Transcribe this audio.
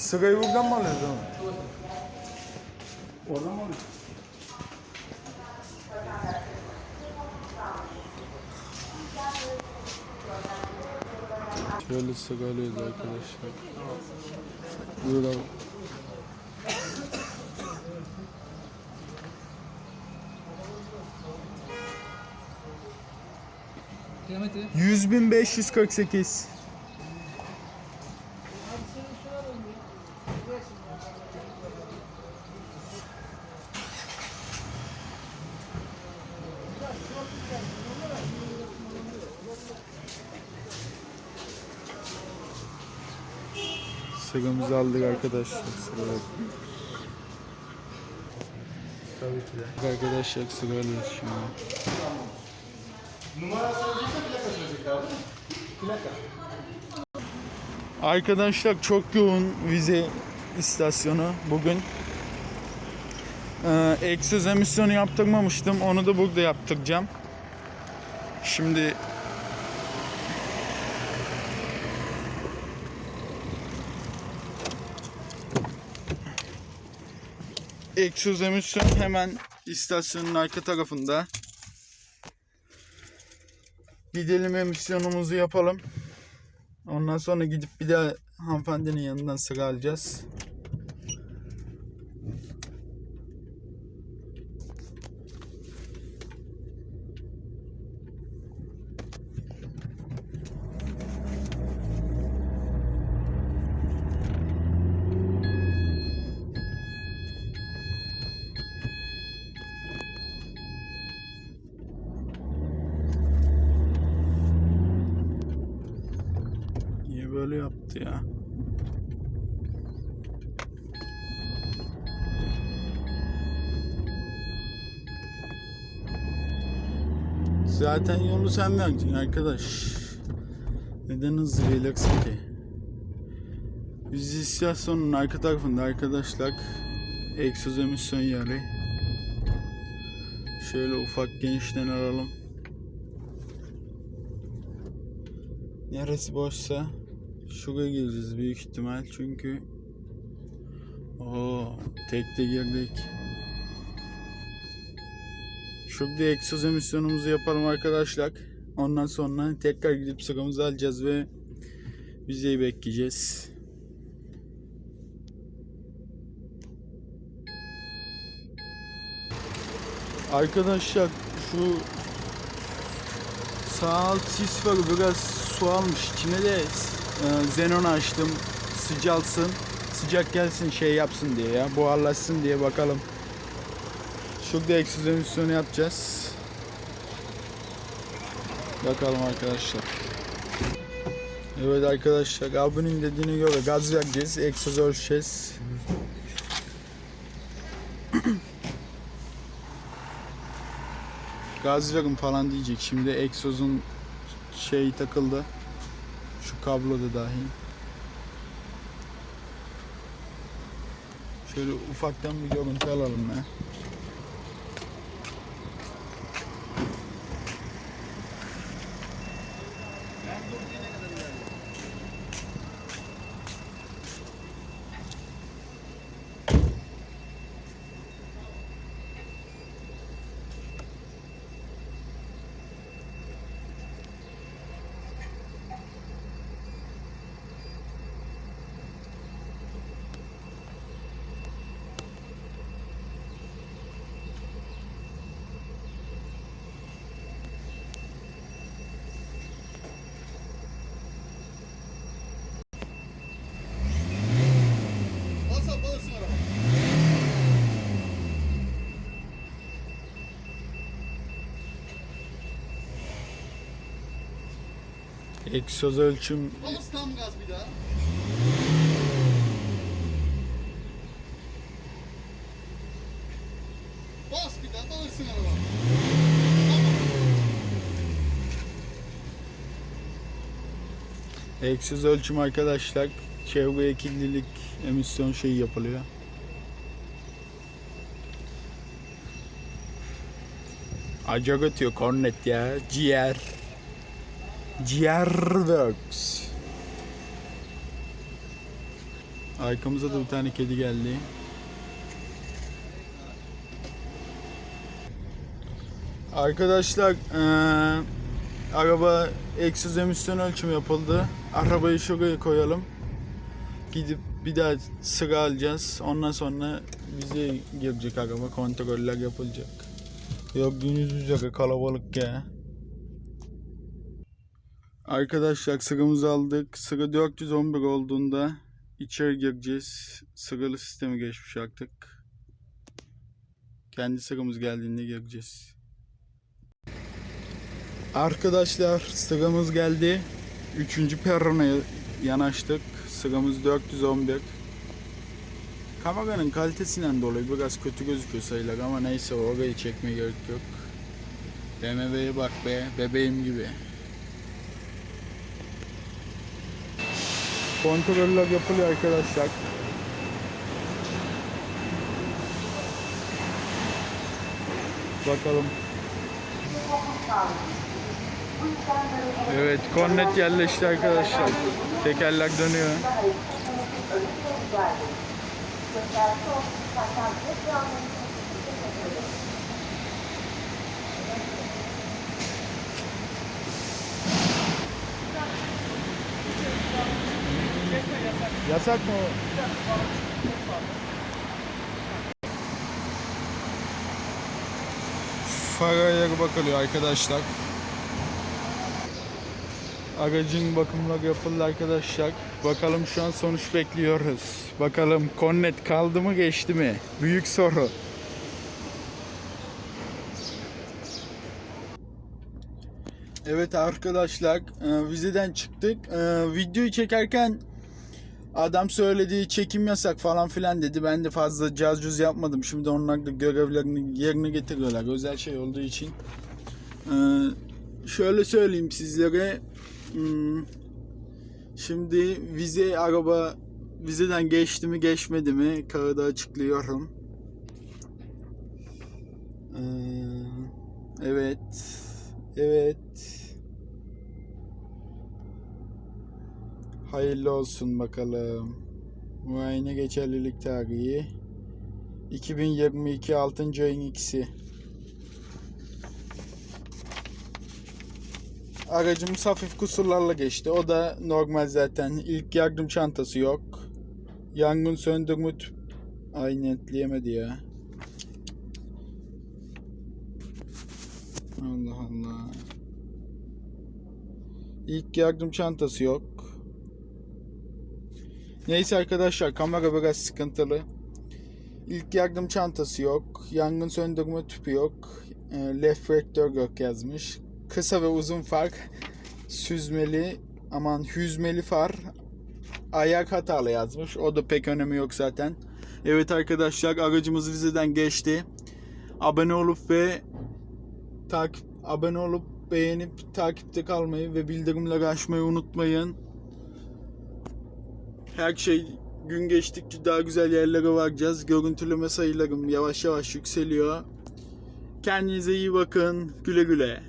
Sırayı buradan mı alıyoruz oğlum? Oradan mı alıyoruz? Şöyle sıralıyoruz arkadaşlar. Buyurun. Kilometre. 100.548. Sıramızı aldık arkadaşlar. Sıraya. Tabii ki de. Arkadaşlar sıralıyoruz şimdi. Numara söyleyecekse plaka söyleyecek abi. Plaka. Arkadaşlar çok yoğun vize istasyonu bugün. Ee, egzoz emisyonu yaptırmamıştım. Onu da burada yaptıracağım. Şimdi egzoz emisyon hemen istasyonun arka tarafında. Gidelim emisyonumuzu yapalım. Ondan sonra gidip bir daha hanımefendinin yanından sıra alacağız. Böyle yaptı ya? Zaten yolu sen vereceksin arkadaş. Neden hızlı geleceksin ki? Biz istasyonun arka tarafında arkadaşlar egzoz emisyon yeri. Şöyle ufak genişten alalım. Neresi boşsa şuraya gireceğiz büyük ihtimal çünkü o tekte girdik. Şurada egzoz emisyonumuzu yapalım arkadaşlar. Ondan sonra tekrar gidip sıramızı alacağız ve vizeyi bekleyeceğiz. Arkadaşlar şu Sağ alt sis var biraz su almış. İçine de e, xenon açtım. Sıcalsın. Sıcak gelsin şey yapsın diye ya. Buharlaşsın diye bakalım. Şurada egzoz emisyonu yapacağız. Bakalım arkadaşlar. Evet arkadaşlar abinin dediğine göre gaz vereceğiz. Egzoz ölçeceğiz. Gaz verin falan diyecek. Şimdi egzozun şey takıldı. Kablo da dahil. Şöyle ufaktan bir görüntü alalım ya. Egzoz ölçüm Bas tam gaz bir daha. Bas bir daha balasın araba. egzoz ölçüm arkadaşlar. Çevreye kirlilik emisyon şeyi yapılıyor. Acak ötüyor kornet ya. Ciğer. Ciğer Works. Arkamıza da bir tane kedi geldi. Arkadaşlar eee, araba egzoz emisyon ölçümü yapıldı. Arabayı şuraya koyalım. Gidip bir daha sıra alacağız. Ondan sonra bize girecek araba. Kontroller yapılacak. Yok günüz üzere kalabalık ya. Arkadaşlar sıramızı aldık. Sıra 411 olduğunda içeri gireceğiz. Sıralı sistemi geçmiş artık. Kendi sıramız geldiğinde gireceğiz. Arkadaşlar sıramız geldi. Üçüncü perrona yanaştık. Sıramız 411. Kameranın kalitesinden dolayı biraz kötü gözüküyor sayılar ama neyse orayı çekmeye gerek yok. BMW'ye bak be, bebeğim gibi. Kontroller yapılıyor arkadaşlar. Bakalım. Evet, kornet yerleşti arkadaşlar. Tekerler dönüyor. Yasak mı? o? Far ayarı bakılıyor arkadaşlar. Aracın bakımları yapıldı arkadaşlar. Bakalım şu an sonuç bekliyoruz. Bakalım Cornet kaldı mı geçti mi? Büyük soru. Evet arkadaşlar e, vizeden çıktık. E, Videoyu çekerken adam söyledi çekim yasak falan filan dedi. Ben de fazla caz cüz yapmadım. Şimdi onlar da görevlerini yerine getiriyorlar. Özel şey olduğu için. E, Şöyle söyleyeyim sizlere. Hmm, Şimdi vize araba vizeden geçti mi geçmedi mi kağıda açıklıyorum. Ee, Evet. Evet. Hayırlı olsun bakalım. Muayene geçerlilik tarihi 2022 6. ayın ikisi. Aracımız hafif kusurlarla geçti. O da normal zaten. İlk yardım çantası yok. Yangın söndürme tüp... Ay netleyemedi ya. Allah Allah. İlk yardım çantası yok. Neyse arkadaşlar kamera biraz sıkıntılı. İlk yardım çantası yok. Yangın söndürme tüpü yok. E, reflektör yok yazmış. Kısa ve uzun fark. Süzmeli aman hüzmeli far. Ayak hatalı yazmış. O da pek önemi yok zaten. Evet arkadaşlar aracımız vizeden geçti. Abone olup ve takip abone olup beğenip takipte kalmayı ve bildirimleri açmayı unutmayın. Her şey gün geçtikçe daha güzel yerlere varacağız. Görüntüleme sayılarım yavaş yavaş yükseliyor. Kendinize iyi bakın. Güle güle.